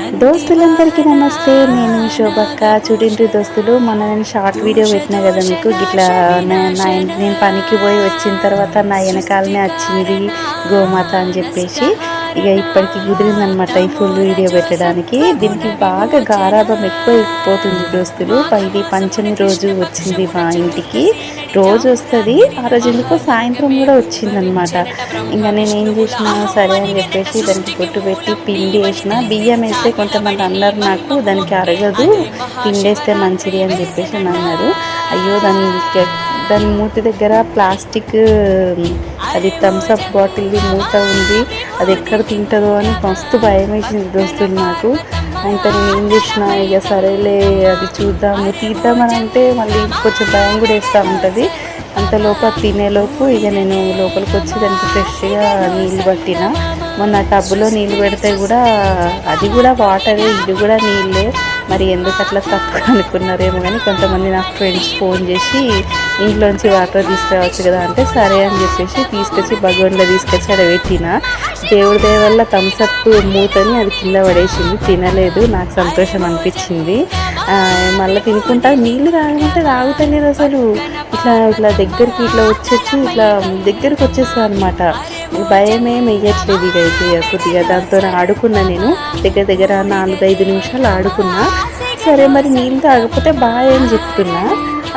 దోస్తులందరికీ నమస్తే నేను శోభక్క. చూడండి దోస్తులు మన నేను షార్ట్ వీడియో పెట్టినా కదా మీకు? ఇట్లా నా నేను పనికి పోయి వచ్చిన తర్వాత నా వెనకాలనే వచ్చింది గోమాత అని చెప్పేసి. ఇక ఇప్పటికి కుదిరిందనమాట ఈ ఫుల్ వీడియో పెట్టడానికి. దీనికి బాగా గారాభం ఎక్కువైపోతుంది దోస్తులు. పైది పంచమి రోజు వచ్చింది మా ఇంటికి. రోజు వస్తుంది. ఆ రోజు ఎందుకో సాయంత్రం కూడా వచ్చిందనమాట ఇంకా నేను ఏం చేసిన సరే అని చెప్పేసి దానికి పొట్టు పెట్టి పిండి వేసిన బియ్యం వేస్తే కొంతమంది అన్నారు నాకు దానికి అరగదు. పిండి వేస్తే మంచిది అని చెప్పేసి అన్నారు. అయ్యో దాన్ని దాని మూతి దగ్గర ప్లాస్టిక్ అది థమ్స్అప్ బాటిల్ మూత ఉంది. అది ఎక్కడ తింటుందో అని మస్తు భయం వేసింది దోస్తులు నాకు. అంటే నేను ఏం చేసిన ఇక సరేలే అది చూద్దాము తీద్దామని అంటే మళ్ళీ కొంచెం భయం కూడా వేస్తూ ఉంటుంది. అంతలోపు అది తినేలోపు ఇక నేను లోపలికి వచ్చి దానికి ఫ్రెష్గా నీళ్ళు పట్టిన. మొన్న టబ్బులో నీళ్ళు పెడితే కూడా అది కూడా వాటరే ఇది కూడా నీళ్ళే. మరి ఎందుకు అట్లా తప్పు అనుకున్నారేమో కానీ కొంతమంది నాకు ఫ్రెండ్స్ ఫోన్ చేసి ఇంట్లోంచి వాటర్ తీసుకురావచ్చు కదా అంటే సరే అని చెప్పేసి తీసుకొచ్చి భగవంలో తీసుకొచ్చి అక్కడ పెట్టిన. దేవుడి దయ వల్ల థమ్స్అప్ మూతని అది కింద పడేసింది. తినలేదు నాకు సంతోషం అనిపించింది. మళ్ళీ తినుకుంటా నీళ్ళు తాగమంటే తాగుతలేదు అసలు. ఇట్లా ఇట్లా దగ్గరికి ఇట్లా వచ్చేసి ఇట్లా దగ్గరికి వచ్చేస్తా అనమాట భయం వేయట్లేదు ఇక అయితే కొద్దిగా. దాంతో ఆడుకున్నా నేను. దగ్గర దగ్గర నాలుగు ఐదు నిమిషాలు ఆడుకున్నా. సరే మరి నీళ్ళు తాగకపోతే బాగా అని చెప్తున్నా.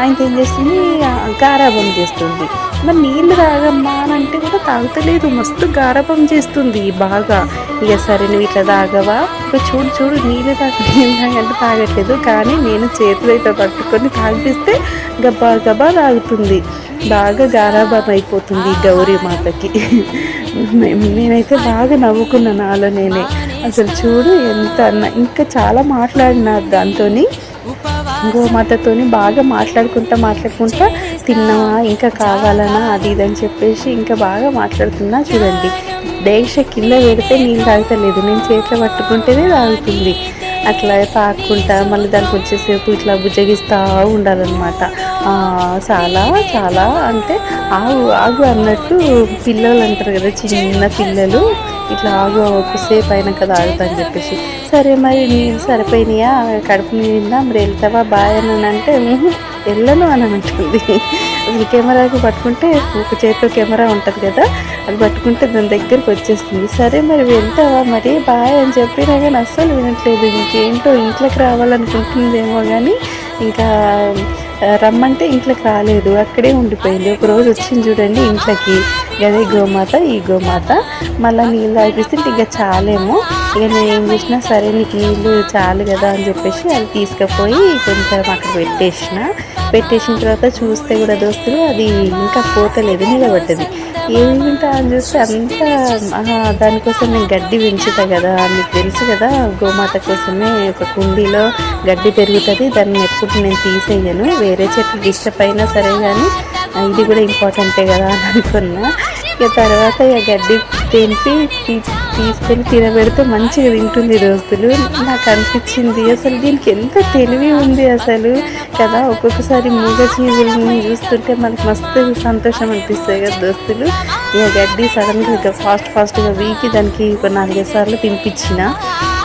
ఆయన ఏం చేస్తుంది గారాభం గారాబం చేస్తుంది. మరి నీళ్ళు తాగమ్మా అని అంటే కూడా తాగుతలేదు. మస్తు గారాబం చేస్తుంది బాగా. ఇక సరే నువ్వు ఇట్లా తాగవా? ఇక చూడు చూడు నీళ్ళు తాగ అంటే తాగట్లేదు. కానీ నేను చేతులు అయితే పట్టుకొని తాగిస్తే గబ్బా గబా తాగుతుంది. బాగా గారాబం అయిపోతుంది గౌరీ మాతకి. నేనైతే బాగా నవ్వుకున్నాను నాలో నేనే. అసలు చూడు ఎంత అన్న ఇంకా చాలా మాట్లాడిన దాంతోని. గోమాతతోని బాగా మాట్లాడుకుంటా మాట్లాడుకుంటా తిన్నావా ఇంకా కావాలనా అది ఇది అని చెప్పేసి ఇంకా బాగా మాట్లాడుతున్నా చూడండి. దేశ కింద పెడితే నీళ్ళు తాగుతలేదు. నేను చేతిలో పట్టుకుంటేనే తాగుతుంది. అట్లా తాక్కుంటా మళ్ళీ దానికి వచ్చేసేపు ఇట్లా బుజ్జగిస్తూ ఉండాలన్నమాట. చాలా చాలా అంటే ఆగు ఆగు అన్నట్టు పిల్లలు అంటారు కదా చిన్న పిల్లలు. ఇట్లా ఆగు ఒకసేపు అయినాక తాగుతా అని చెప్పేసి. సరే మరి నీళ్ళు సరిపోయినాయా? కడుపు నిండా మరి వెళ్తావా? బాయ్ అని అంటే వెళ్ళను అని అంటుంది. అసలు కెమెరాకి పట్టుకుంటే ఒక చేతిలో కెమెరా ఉంటుంది కదా అది పట్టుకుంటే దాని దగ్గరికి వచ్చేస్తుంది. సరే మరి వెళ్తావా మరి? బాయ్ అని చెప్పినా కానీ అస్సలు వినట్లేదు. ఇంకేంటో ఇంట్లోకి రావాలనుకుంటుందేమో కానీ ఇంకా రమ్మంటే ఇంట్లోకి రాలేదు అక్కడే ఉండిపోయింది. ఒక రోజు వచ్చింది చూడండి ఇంట్లోకి. అదే గోమాత ఈ గోమాత మళ్ళీ నీళ్ళు తాగిస్తే ఇక చాలేమో. ఇక నేను ఏం చేసినా సరే నీకు నీళ్ళు చాలు కదా అని చెప్పేసి అది తీసుకుపోయి కొంచెం అక్కడ పెట్టేసిన. పెట్టేసిన తర్వాత చూస్తే కూడా దోస్తులు అది ఇంకా పోతలేదు నిలబడ్డది. ఏమి వింటా అని చూస్తే అంతా దానికోసం నేను గడ్డి పెంచుతా కదా మీకు తెలుసు కదా గోమాత కోసమే ఒక కుండీలో గడ్డి పెరుగుతుంది దాన్ని ఎప్పుడు నేను తీసేయను వేరే చెట్లు డిస్టర్బ్ అయినా సరే కానీ ఇది కూడా ఇంపార్టెంటే కదా అని అనుకున్నా. ఇక తర్వాత ఇక గడ్డి తెంపి తీ- తీసుకెళ్ళి తినబెడితే మంచిగా తింటుంది దోస్తులు. నాకు అనిపించింది అసలు దీనికి ఎంత తెలివి ఉంది అసలు. కదా ఒక్కొక్కసారి మూగ చీజులని చూస్తుంటే మనకు మస్తు సంతోషం అనిపిస్తాయి కదా దోస్తులు. ఇక గడ్డి సడన్గా ఇక ఫాస్ట్ ఫాస్ట్గా వీకి దానికి ఒక నాలుగైదు సార్లు తినిపించిన.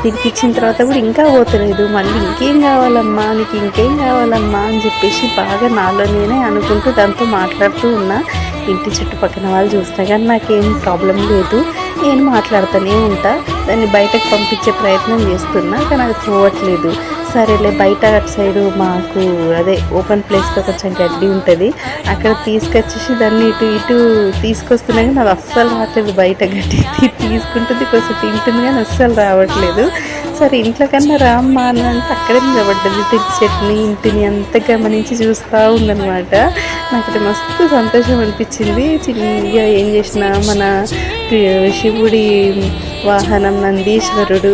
తినిపించిన తర్వాత కూడా ఇంకా పోతలేదు. మళ్ళీ ఇంకేం కావాలమ్మా? నీకు ఇంకేం కావాలమ్మా? అని చెప్పేసి బాగా నాలో నేనే అనుకుంటూ దాంతో మాట్లాడుతూ ఉన్నా. ఇంటి చుట్టుపక్కన వాళ్ళు చూస్తే కానీ నాకేం ప్రాబ్లం లేదు. నేను మాట్లాడుతూనే ఉంటా. దాన్ని బయటకు పంపించే ప్రయత్నం చేస్తున్నా కానీ అది పోవట్లేదు. సరేలే బయట అటు సైడు మాకు అదే ఓపెన్ ప్లేస్లో కొంచెం గడ్డి ఉంటుంది. అక్కడ తీసుకొచ్చేసి దాన్ని ఇటు ఇటు తీసుకొస్తున్నా కానీ అది అస్సలు రావట్లేదు బయట గడ్డి తీసుకుంటుంది కొంచెం తింటుంది కానీ అస్సలు రావట్లేదు. సరే ఇంట్లో కన్నా రామ్మా అని అంటే అక్కడే నిలబడ్డది. తిరిగి చెట్ని ఇంటిని అంత గమనించి చూస్తూ ఉందన్నమాట. నాకు అది మస్తు సంతోషం అనిపించింది. చిన్నగా ఏం చేసిన మన శివుడి వాహనం నందీశ్వరుడు.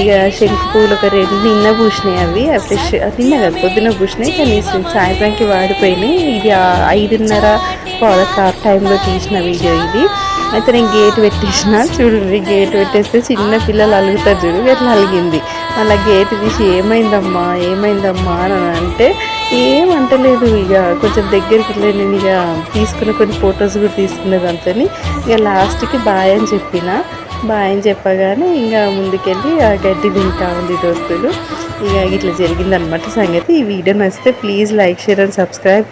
ఇక శంకుపూలు ఒక రెండు నిన్న పూసినాయి అవి. అవి ఫ్రెష్ నిన్న కదా పొద్దున పూసినాయి. కానీ సాయంత్రానికి వాడిపోయినాయి. ఇది ఐదున్నర పాలక టైంలో తీసిన వీడియో ఇది. అయితే నేను గేట్ పెట్టేసిన. చూడండి గేట్ పెట్టేస్తే చిన్న పిల్లలు అలుగుతారు చూడు ఎట్లా అలిగింది. అలా గేట్ తీసి ఏమైందమ్మా ఏమైందమ్మా అని అంటే ఏమంటలేదు ఇక కొంచెం దగ్గరికి వెళ్ళి నేను ఇక తీసుకున్న కొన్ని ఫొటోస్ కూడా తీసుకున్నది అంతని ఇక లాస్ట్కి బాయ్ అని చెప్పిన. బాయ్ అని చెప్పగానే ఇంకా ముందుకెళ్ళి ఆ గడ్డి తింటా ఉంది దోస్తులు. ఇక ఇట్లా జరిగిందనమాట సంగతి. ఈ వీడియో నచ్చితే please like share and subscribe.